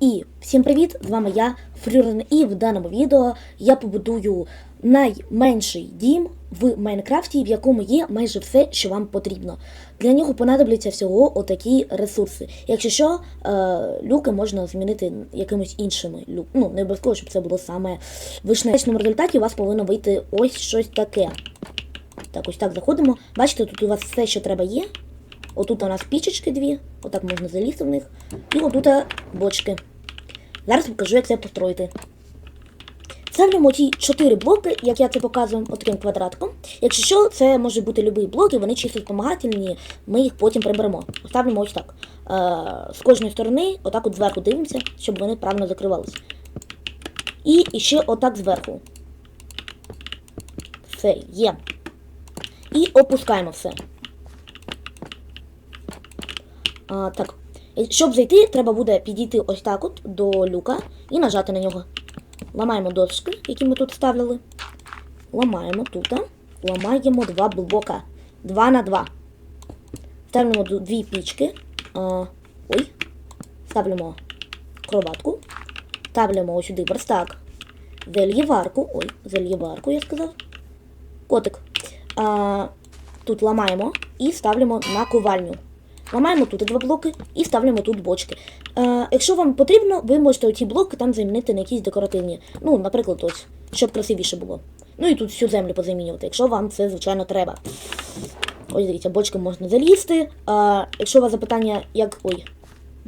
І всім привіт! З вами я, Фрюрен, і в даному відео я побудую найменший дім в Майнкрафті, в якому є майже все, що вам потрібно. Для нього понадобляться всього отакі ресурси. Якщо що, е, люки можна змінити якимось іншими люк. Ну, не обов'язково, щоб це було саме. В кінечному результаті у вас повинно вийти ось щось таке. Так, ось так заходимо. Бачите, тут у вас все, що треба є. Отут у нас пічечки дві, отак можна залізти в них. І отут бочки. Зараз покажу, як це построїти. Ставлюємо ті 4 блоки, як я це показую, отаким квадратком. Якщо що, це може бути будь-який блоки, вони чисто допомагательні, ми їх потім приберемо. Ставимо ось так. Е, з кожної сторони, отак от зверху дивимося, щоб вони правильно закривалися. І ще отак зверху. Все, є. І опускаємо все. А, так. Щоб зайти, треба буде підійти ось так от до люка і нажати на нього. Ламаємо дошки, які ми тут ставили. Ламаємо тут. Ламаємо два блока. Два на два. Ставимо дві пічки. А, ой. Ставимо кроватку. Ставимо ось сюди верстак. Зельєварку. Ой, зельєварку, я сказав. Котик. А, тут ламаємо і ставимо на ковальню. Ламаємо тут два блоки і ставимо тут бочки. Е, якщо вам потрібно, ви можете оці блоки там замінити на якісь декоративні. Ну, наприклад, ось, щоб красивіше було. Ну і тут всю землю позамінювати, якщо вам це, звичайно, треба. Ось дивіться, бочки можна залізти. А, якщо у вас запитання, як. Ой.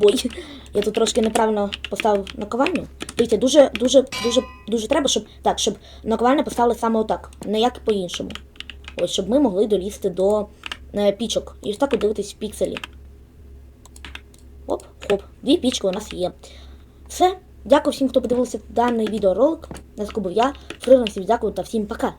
Ой, я тут трошки неправильно поставив наковальню. Дивіться, дуже, дуже, дуже, дуже треба, щоб. Так, щоб наковальню поставили саме отак, не як по-іншому. Ось, щоб ми могли долізти до е, пічок. І ось так от дивитись в пікселі. Оп, хоп, дві пічки у нас є. Все. Дякую всім, хто подивився даний відеоролик. На був я. Фрилансів дякую та всім пока.